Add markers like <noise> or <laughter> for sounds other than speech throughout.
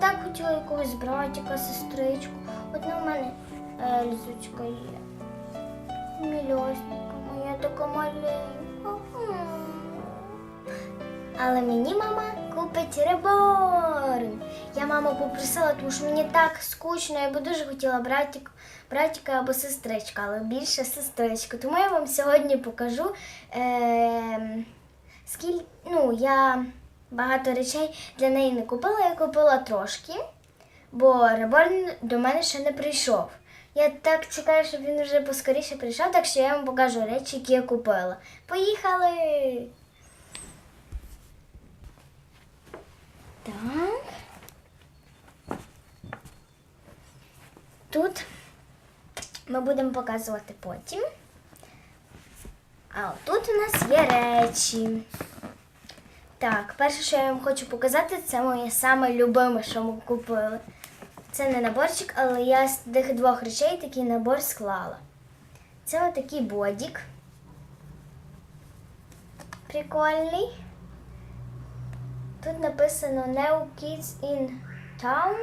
так хотіла якогось братика, сестричку. Одна в мене Ельзочка є. Мільосненька моя така маленька. Але мені мама купить реборн. Я маму попросила, тому що мені так скучно, я би дуже хотіла братик, братика або сестричка, але більше сестричку. Тому я вам сьогодні покажу, ем, е, скільки ну, я багато речей для неї не купила, я купила трошки, бо реборн до мене ще не прийшов. Я так чекаю, щоб він вже поскоріше прийшов, так що я вам покажу речі, які я купила. Поїхали! Так. Тут ми будемо показувати потім. А тут у нас є речі. Так, перше, що я вам хочу показати, це моє саме любиме, що ми купили. Це не наборчик, але я з тих двох речей такий набор склала. Це отакий бодік. Прикольний. Тут написано No Kids in Town.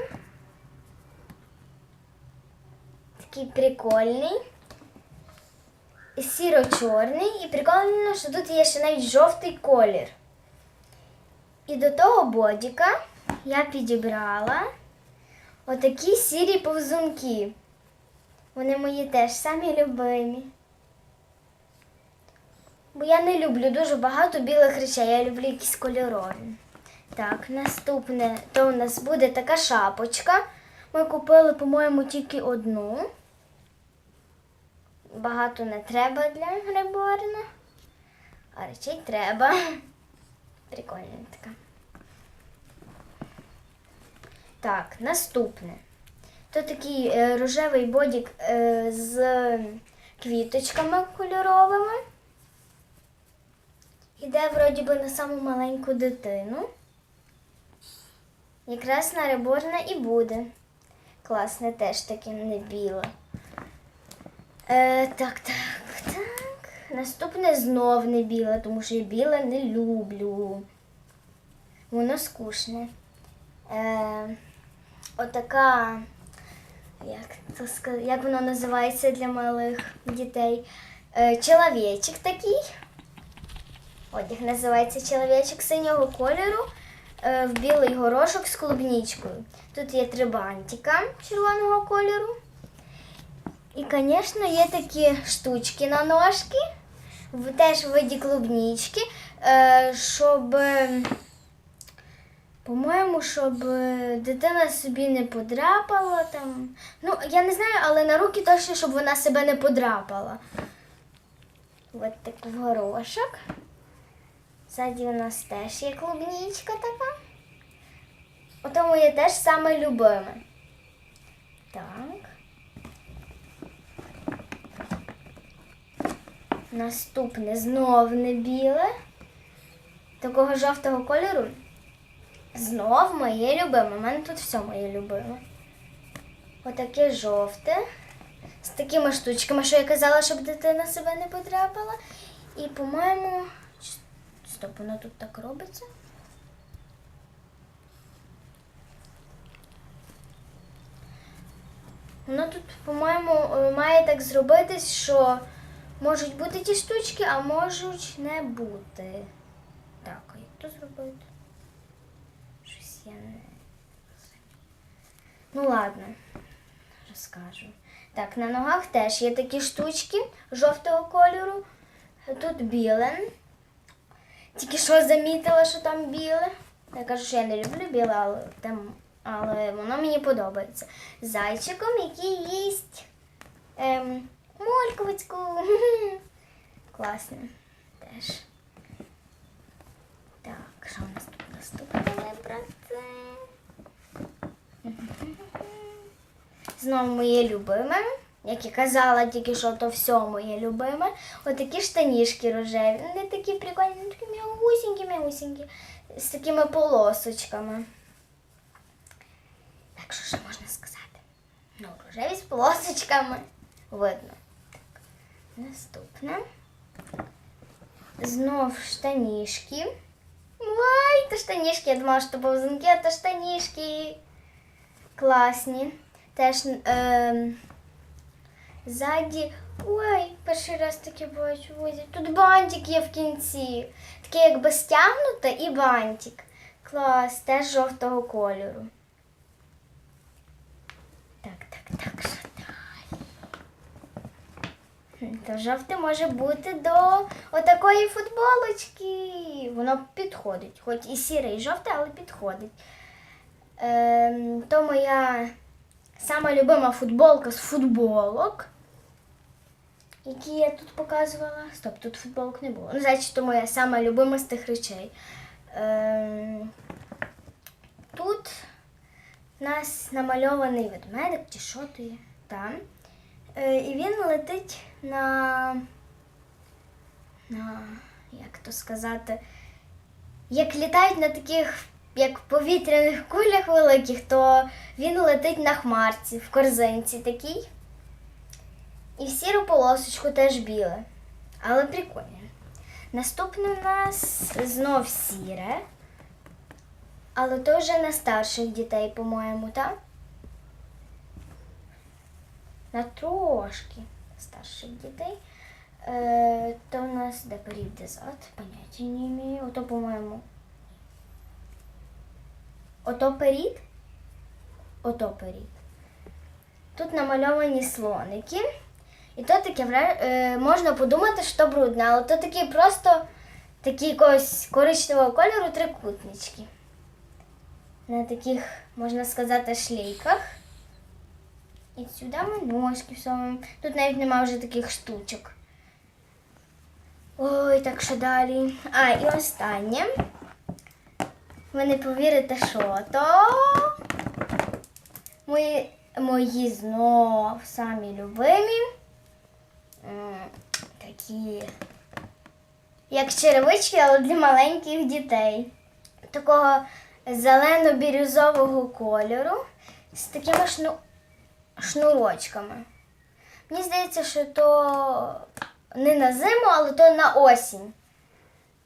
Такий прикольний. Сіро-чорний. І прикольно, що тут є ще навіть жовтий колір. І до того бодіка я підібрала отакі сірі повзунки. Вони мої теж самі любимі. Бо я не люблю дуже багато білих речей, я люблю якісь кольорові. Так, наступне, то у нас буде така шапочка. Ми купили, по-моєму, тільки одну. Багато не треба для гриборна. А речей треба. Прикольна така. Так, наступне. То такий е, рожевий бодік е, з квіточками кольоровими. Іде вроді би на саму маленьку дитину. Якраз на реборна і буде. Класне теж таке не біле. Е, так, так. Наступне знов не біле, тому що я біле не люблю. Воно скучне. Е, отака, як, то сказати, як воно називається для малих дітей? Е, чоловічок такий. Одяг називається чоловічок синього кольору е, в білий горошок з клубничкою. Тут є три бантика червоного кольору. І, звісно, є такі штучки на ножки, в- теж в виді клубнички, е, щоб, по-моєму, щоб дитина собі не подрапала там. Ну, я не знаю, але на руки точно, щоб вона себе не подрапала. Ось такий горошок. Ззаді у нас теж є клубничка така. Ото моє теж саме любиме. Так. Наступне знов не біле. Такого жовтого кольору. Знов моє любиме. У мене тут все моє любиме. Отаке жовте. З такими штучками, що я казала, щоб дитина себе не потрапила. І, по-моєму, Стоп, воно тут так робиться. Воно тут, по-моєму, е, має так зробитись, що можуть бути ті штучки, а можуть не бути. Так, як то зробити? Щось я не. Ну ладно, розкажу. Так, на ногах теж є такі штучки жовтого кольору. Тут біле. Тільки що замітила, що там біле. Я кажу, що я не люблю біле, але, там, але воно мені подобається. Зайчиком, який їсть ем, мольковицьку. <laughs> Класно. Теж. Так, що у нас тут наступне вибрати? <laughs> Знову моє любиме. Як і казала тільки що, то все моє любиме. Отакі штанішки рожеві. Вони такі прикольні, вони такі м'ягусінькі, м'ягусінькі, з такими полосочками. Так що ще можна сказати? Ну, рожеві з полосочками. Видно. Наступне. Знов штанішки. Ой, то штанішки. Я думала, що повзунки, а то штанішки. Класні. Теж. Е- Ззаді. Ой, перший раз таке бачу. Ой, тут бантик є в кінці. Таке якби стягнуте і бантик. Клас, теж жовтого кольору. Так, так, так, То жовте може бути до отакої футболочки. Воно підходить. Хоч і сіре, і жовте, але підходить. Ем, то моя сама любима футболка з футболок, які я тут показувала. Стоп, тут футболок не було. Ну, значить, то моя сама любима з тих речей. Ем, тут у нас намальований ведмедик, чи що то є там. Е, і він летить на, на, як то сказати, як літають на таких, як повітряних кулях великих, то він летить на хмарці, в корзинці такій. І в сіру полосочку теж біле. Але прикольне. Наступне у нас знов сіре. Але то вже на старших дітей, по-моєму, так? На трошки старших дітей. Е, то у нас де перід, де зад, поняття не имею. Ото, по-моєму. Ото перід? Ото перід. Тут намальовані слоники. І то таке е, можна подумати, що брудне, але то такі просто такі якогось коричневого кольору трикутнички. На таких, можна сказати, шлейках. І сюди ми ножки всовуємо. Тут навіть нема вже таких штучок. Ой, так що далі. А, і останнє. Ви не повірите, що то. Мої, мої знов самі любимі. Такі. Як черевички, але для маленьких дітей. Такого зелено-бірюзового кольору з такими шну... шнурочками. Мені здається, що то не на зиму, але то на осінь.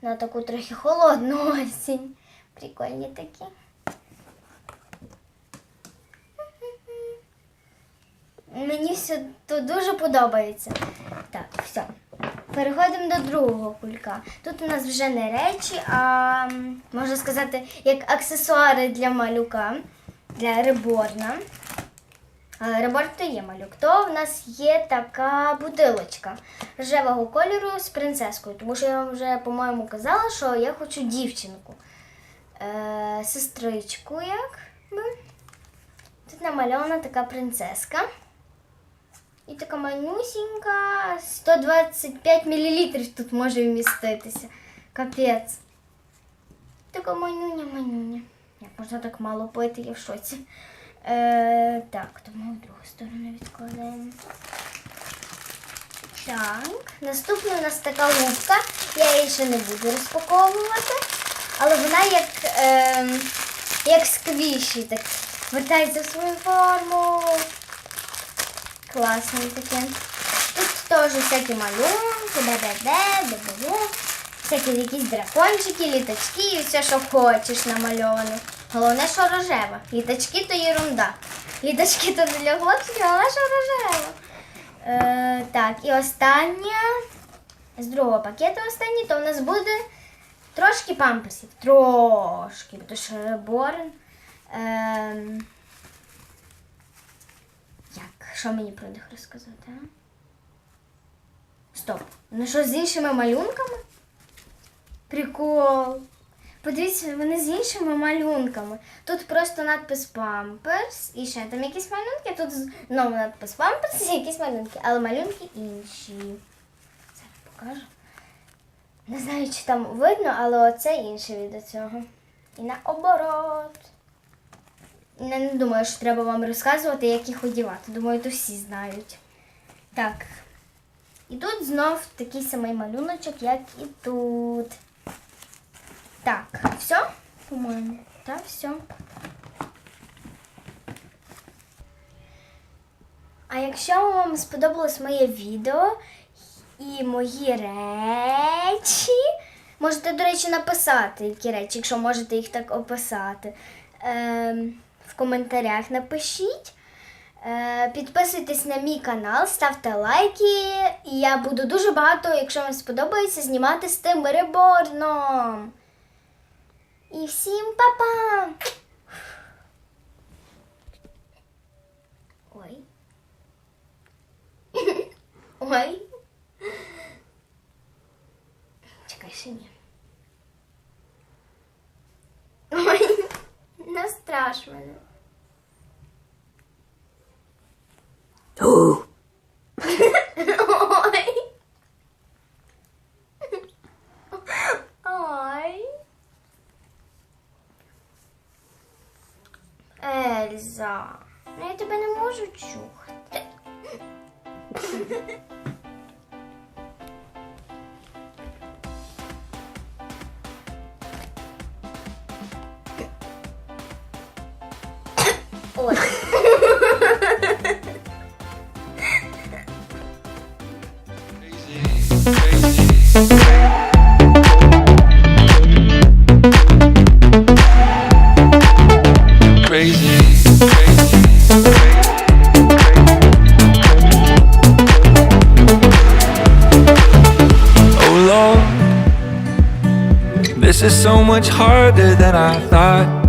На таку трохи холодну осінь. Прикольні такі. Мені все тут дуже подобається. Так, все. Переходимо до другого кулька. Тут у нас вже не речі, а можна сказати, як аксесуари для малюка, для реборна. Але є малюк. То в нас є така бутилочка рожевого кольору з принцескою. Тому що я вам вже, по-моєму, казала, що я хочу дівчинку. Е, сестричку, як. Тут намальована така принцеска. І така манюсінька, 125 мл тут може вміститися. Капець. Така манюня, манюня. Як можна так мало пити, я в шоці. Е, так, тому в другу сторону відкладаємо. Так, наступна у нас така губка. Я її ще не буду розпаковувати. Але вона як, е, як сквіші, так вертається в свою форму. Класне таке. Тут теж всякі малюнки, де-де-де, де-де-де. Всякі якісь дракончики, літачки і все, що хочеш намальовано. Головне, що рожева. Літачки то єрунда. Літачки то для хлопців, але що рожева. Е, так, і останнє. З другого пакету останнє, то в нас буде трошки памперсів. Трошки, тому що реборн. Ем, як? Що мені про них розказати? А? Стоп. Ну що з іншими малюнками? Прикол. Подивіться, вони з іншими малюнками. Тут просто надпис Памперс і ще там якісь малюнки. Тут знову надпис Памперс і якісь малюнки, але малюнки інші. Зараз покажу. Не знаю, чи там видно, але оце інше від цього. І наоборот. Я не думаю, що треба вам розказувати, як їх одягати. Думаю, то всі знають. Так. І тут знов такий самий малюночок, як і тут. Так, все? По-моєму. Так, все. А якщо вам сподобалось моє відео і мої речі, можете, до речі, написати, які речі, якщо можете їх так описати. Ем, в коментарях напишіть. Е, підписуйтесь на мій канал, ставте лайки. І я буду дуже багато, якщо вам сподобається, знімати з тим реборном. І всім па-па! Ой. <laughs> Ой. Чекай, ще. Ой, <laughs> не страш мене. Ой. Ой. Ельза, ну я тебе не можу чухати. <laughs> so much harder than I thought.